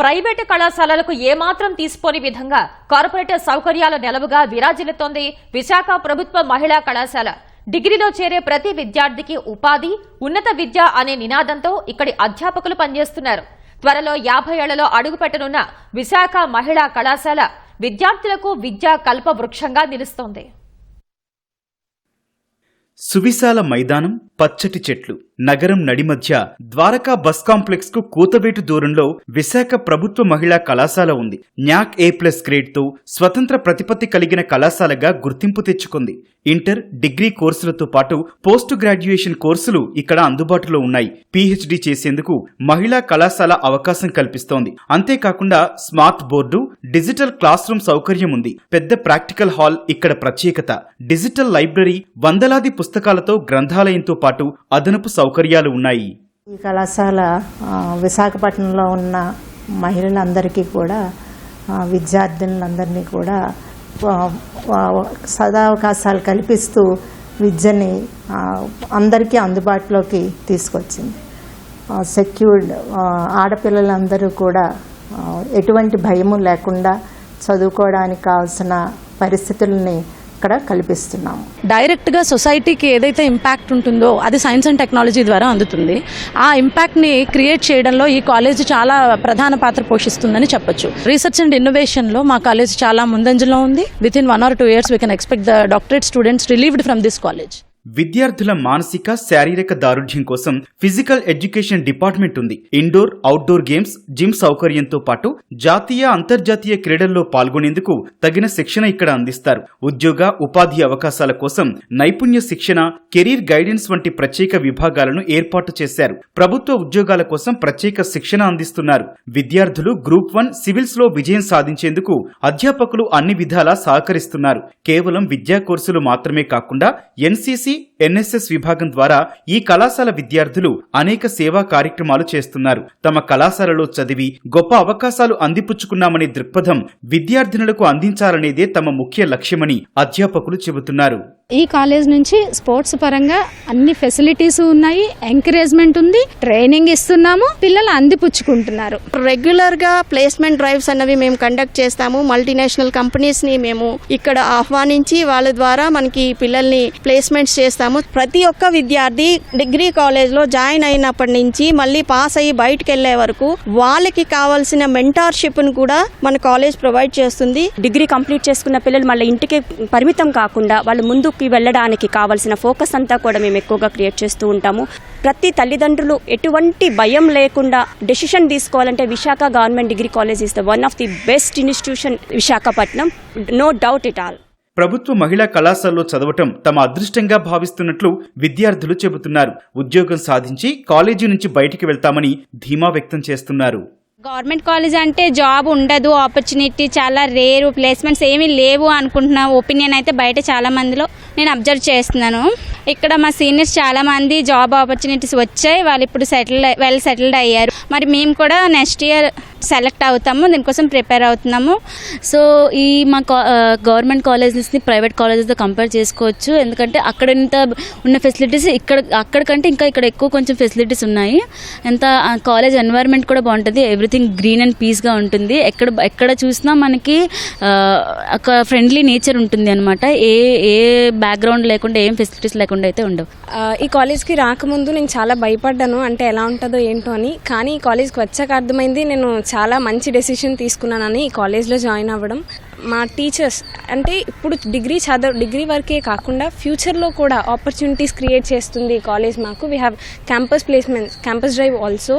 Private కళాశాలలకు ఏమాత్రం తీసుకోని విధంగా కార్పొరేట్ సౌకర్యాల నెలవుగా విరాజిల్లుతోంది విశాఖ ప్రభుత్వ మహిళా కళాశాల. డిగ్రీలో చేరే ప్రతి విద్యార్థికి ఉపాధి ఉన్నత విద్య అనే నినాదంతో ఇక్కడి అధ్యాపకులు పనిచేస్తున్నారు. త్వరలో యాభై ఏళ్ళలో అడుగుపెట్టనున్న విశాఖ మహిళా కళాశాల విద్యార్థులకు విద్యా కల్ప వృక్షంగా నిలుస్తోంది. సువిశాల మైదానం పచ్చటి చెట్లు. నగరం నడిమధ్య ద్వారకా బస్ కాంప్లెక్స్కు కూతవేటు దూరంలో విశాఖ ప్రభుత్వ మహిళా కళాశాల ఉంది. న్యాక్ ఏ ప్లస్ గ్రేడ్తో స్వతంత్ర ప్రతిపత్తి కలిగిన కళాశాలగా గుర్తింపు తెచ్చుకుంది. ఇంటర్ డిగ్రీ కోర్సులతో పాటు పోస్ట్ గ్రాడ్యుయేషన్ కోర్సులు ఇక్కడ అందుబాటులో ఉన్నాయి. పీహెచ్డీ చేసేందుకు మహిళా కళాశాల అవకాశం కల్పిస్తోంది. అంతేకాకుండా smart board digital classroom సౌకర్యం ఉంది. పెద్ద ప్రాక్టికల్ హాల్ ఇక్కడ ప్రత్యేకత. డిజిటల్ లైబ్రరీ వందలాది పుస్తకాలతో గ్రంథాలయంతో పాటు అదనపు సౌకర్యాలు ఉన్నాయి. ఈ కళాశాల విశాఖపట్నంలో ఉన్న మహిళలందరికీ కూడా విద్యార్థినులందరినీ కూడా సదావకాశాలు కల్పిస్తూ విద్యని అందరికీ అందుబాటులోకి తీసుకొచ్చింది. సెక్యూర్డ్ ఆడపిల్లలందరూ కూడా ఎటువంటి భయము లేకుండా చదువుకోవడానికి కావాల్సిన పరిస్థితుల్ని అక్కడ కల్పిస్తున్నాము. డైరెక్ట్గా సొసైటీకి ఏదైతే ఇంపాక్ట్ ఉంటుందో అది సైన్స్ అండ్ టెక్నాలజీ ద్వారా అందుతుంది. ఆ ఇంపాక్ట్ని క్రియేట్ చేయడంలో ఈ కాలేజ్ చాలా ప్రధాన పాత్ర పోషిస్తుందని చెప్పొచ్చు. రీసెర్చ్ అండ్ ఇన్నోవేషన్లో మా కాలేజ్ చాలా ముందంజలో ఉంది. With in one or two years we can expect the doctorate students relieved from this college విద్యార్థుల మానసిక శారీరక దారుఢ్యం కోసం ఫిజికల్ ఎడ్యుకేషన్ డిపార్ట్మెంట్ ఉంది. ఇండోర్ అవుట్డోర్ గేమ్స్ జిమ్ సౌకర్యంతో పాటు జాతీయ అంతర్జాతీయ క్రీడల్లో పాల్గొనేందుకు తగిన శిక్షణ ఇక్కడ అందిస్తారు. ఉద్యోగ ఉపాధి అవకాశాల కోసం నైపుణ్య శిక్షణ కెరీర్ గైడెన్స్ వంటి ప్రత్యేక విభాగాలను ఏర్పాటు చేశారు. ప్రభుత్వ ఉద్యోగాల కోసం ప్రత్యేక శిక్షణ అందిస్తున్నారు. విద్యార్థులు గ్రూప్ వన్ సివిల్స్లో విజయం సాధించేందుకు అధ్యాపకులు అన్ని విధాలా సహకరిస్తున్నారు. కేవలం విద్యా కోర్సులు మాత్రమే కాకుండా ఎన్సీసీ Messi ఎన్ఎస్ఎస్ విభాగం ద్వారా ఈ కళాశాల విద్యార్థులు అనేక సేవా కార్యక్రమాలు చేస్తున్నారు. తమ కళాశాలలో చదివి గొప్ప అవకాశాలు అందిపుచ్చుకున్నామనే దృక్పథం విద్యార్థినులకు అందించాలనేదే తమ ముఖ్య లక్ష్యమని అధ్యాపకులు చెబుతున్నారు. ఈ కాలేజ్ నుంచి స్పోర్ట్స్ పరంగా అన్ని ఫెసిలిటీస్ ఉన్నాయి ఎంకరేజ్మెంట్ ఉంది ట్రైనింగ్ ఇస్తున్నాము పిల్లలు అందిపుచ్చుకుంటున్నారు. రెగ్యులర్గా ప్లేస్మెంట్ డ్రైవ్స్ అన్నవి మేము కండక్ట్ చేస్తాము. మల్టీనేషనల్ కంపెనీస్ని మేము ఇక్కడ ఆహ్వానించి వాళ్ళ ద్వారా మనకి పిల్లల్ని ప్లేస్మెంట్స్ చేస్తాము. ప్రతి ఒక్క విద్యార్థి డిగ్రీ కాలేజ్లో జాయిన్ అయినప్పటి నుంచి మళ్ళీ పాస్ అయ్యి బయటకు వెళ్ళే వరకు వాళ్ళకి కావాల్సిన మెంటార్షిప్ను కూడా మన కాలేజ్ ప్రొవైడ్ చేస్తుంది. డిగ్రీ కంప్లీట్ చేసుకున్న పిల్లలు మళ్ళీ ఇంటికి పరిమితం కాకుండా వాళ్ళు ముందుకు వెళ్ళడానికి కావాల్సిన ఫోకస్ అంతా కూడా మేము ఎక్కువగా క్రియేట్ చేస్తూ ఉంటాము. ప్రతి తల్లిదండ్రులు ఎటువంటి భయం లేకుండా డెసిషన్ తీసుకోవాలంటే Visakha government degree college is the one of the best institution Visakhapatnam. No doubt it all ప్రభుత్వ మహిళా కళాశాలలో చదవటం తమ అదృష్టంగా భావిస్తున్నట్లు విద్యార్థులు చెబుతున్నారు. ఉద్యోగం సాధించి కాలేజీ నుంచి బయటికి వెళ్తామని ధీమా వ్యక్తం చేస్తున్నారు. గవర్నమెంట్ కాలేజ్ అంటే జాబ్ ఉండదు ఆపర్చునిటీ చాలా రేరు ప్లేస్మెంట్స్ ఏమీ లేవు అనుకుంటున్న ఒపీనియన్ అయితే బయట చాలా మందిలో నేను అబ్జర్వ్ చేస్తున్నాను. ఇక్కడ మా సీనియర్స్ చాలా మంది జాబ్ ఆపర్చునిటీస్ వచ్చాయి వాళ్ళు ఇప్పుడు సెటిల్ వెల్ సెటిల్డ్ అయ్యారు. మరి మేము కూడా నెక్స్ట్ ఇయర్ సెలెక్ట్ అవుతాము దీనికోసం ప్రిపేర్ అవుతున్నాము. సో ఈ మా గవర్నమెంట్ కాలేజెస్ని ప్రైవేట్ కాలేజెస్తో కంపేర్ చేసుకోవచ్చు. ఎందుకంటే అక్కడ ఇంత ఉన్న ఫెసిలిటీస్ ఇక్కడ అక్కడికంటే ఇంకా ఇక్కడ ఎక్కువ కొంచెం ఫెసిలిటీస్ ఉన్నాయి. ఎంత కాలేజ్ ఎన్వైర్న్మెంట్ కూడా బాగుంటుంది. ఎవ్రీథింగ్ గ్రీన్ అండ్ పీస్గా ఉంటుంది. ఎక్కడ ఎక్కడ చూసినా మనకి ఒక ఫ్రెండ్లీ నేచర్ ఉంటుంది అనమాట ఏ ఏ బ్యాక్గ్రౌండ్ లేకుండా ఏం ఫెసిలిటీస్ లేకుండా అయితే ఉండవు. ఈ కాలేజ్కి రాకముందు నేను చాలా భయపడ్డాను. అంటే ఎలా ఉంటుందో ఏంటో అని. కానీ ఈ కాలేజ్కి వచ్చాక అర్థమైంది. నేను చాలా మంచి డెసిషన్ తీసుకున్నానని ఈ కాలేజ్లో జాయిన్ అవ్వడం. మా టీచర్స్ అంటే ఇప్పుడు డిగ్రీ చదవ డిగ్రీ వరకే కాకుండా ఫ్యూచర్లో కూడా ఆపర్చునిటీస్ క్రియేట్ చేస్తుంది ఈ కాలేజ్ మాకు. We have campus placements campus drive also